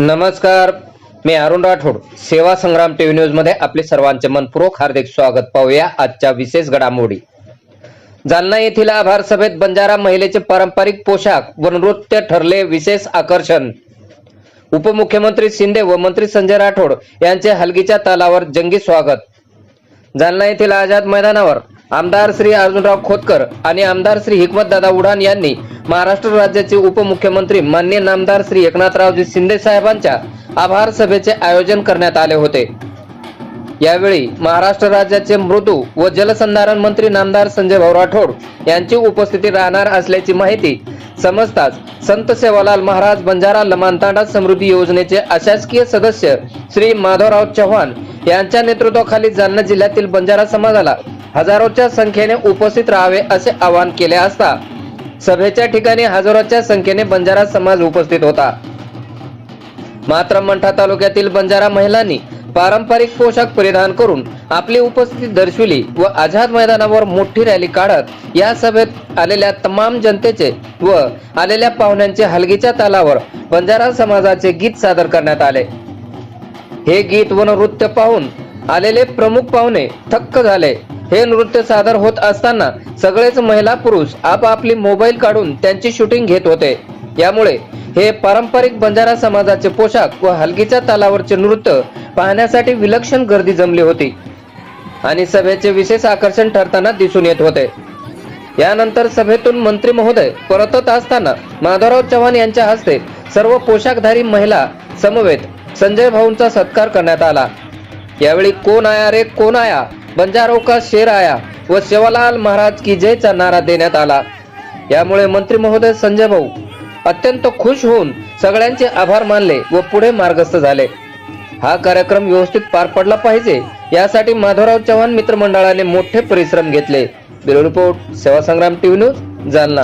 नमस्कार. मी अरुण राठोड. सेवा संग्राम टीव्ही न्यूजमध्ये आपले सर्वांचे मनपूर्वक हार्दिक स्वागत. पाहूया आजच्या विशेष घडामोडी. जालना येथील आभार सभेत बंजारा महिलेचे पारंपरिक पोशाख व नृत्य ठरले विशेष आकर्षण. उपमुख्यमंत्री शिंदे व मंत्री संजय राठोड यांचे हलगीच्या तालावर जंगी स्वागत. जालना येथील आझाद मैदानावर आमदार श्री अर्जुनराव खोतकर आणि आमदार श्री हिकमतदादा उडान यांनी महाराष्ट्र राज्याचे उपमुख्यमंत्री मान्य नामदार श्री एकनाथरावजी शिंदे साहेबांच्या आभार सभेचे आयोजन करण्यात आले होते. यावेळी महाराष्ट्र राज्याचे मृदू व जलसंधारण मंत्री नामदार संजय भाऊ राठोड यांची उपस्थिती राहणार असल्याची माहिती समजताच संत सेवालाल महाराज बंजारा लमानतांडा समृद्धी योजनेचे अशासकीय सदस्य श्री माधवराव चव्हाण यांच्या नेतृत्वाखाली जालना जिल्ह्यातील बंजारा समाजाला हजारोच्या संख्येने उपस्थित राहावे असे आवाहन केले असता सभेच्या ठिकाणी हजारोच्या संख्येने बंजारा समाज उपस्थित होता. मात्र मंठा तालुक्यातील बंजारा महिलांनी पारंपरिक पोशाख परिधान करून आपली उपस्थिती दर्शविली व आझाद मैदानावर मोठी रॅली काढत या सभेत आलेल्या तमाम जनतेचे व आलेल्या पाहुण्यांचे हलगीच्या तालावर बंजारा समाजाचे गीत सादर करण्यात आले. हे गीत व नृत्य पाहून आलेले प्रमुख पाहुणे थक्क झाले. हे नृत्य सादर होत असताना सगळेच महिला पुरुष आपापली मोबाईल काढून त्यांची शूटिंग घेत होते. यामुळे हे पारंपरिक बंजारा समाजाचे पोशाख व हलगीच्या तालावरचे नृत्य पाहण्यासाठी विलक्षण गर्दी जमली होती. आणि सभेचे विशेष आकर्षण ठरताना दिसून येत होते. यानंतर सभेतून मंत्री महोदय परतत असताना माधवराव चव्हाण यांच्या हस्ते सर्व पोशाखधारी महिला समवेत संजय भाऊंचा सत्कार करण्यात आला. यावेळी कोण आया रे कोण आया? बंजारो का शेर आया? व शिवालाल महाराज की जयचा नारा देण्यात आला. यामुळे मंत्री महोदय संजय भाऊ अत्यंत खुश होऊन सगळ्यांचे आभार मानले व पुढे मार्गस्थ झाले. हा कार्यक्रम व्यवस्थित पार पडला पाहिजे यासाठी माधवराव चव्हाण मित्रमंडळाने मोठे परिश्रम घेतले. ब्युरो रिपोर्ट सेवा संग्राम टीव्ही न्यूज जालना.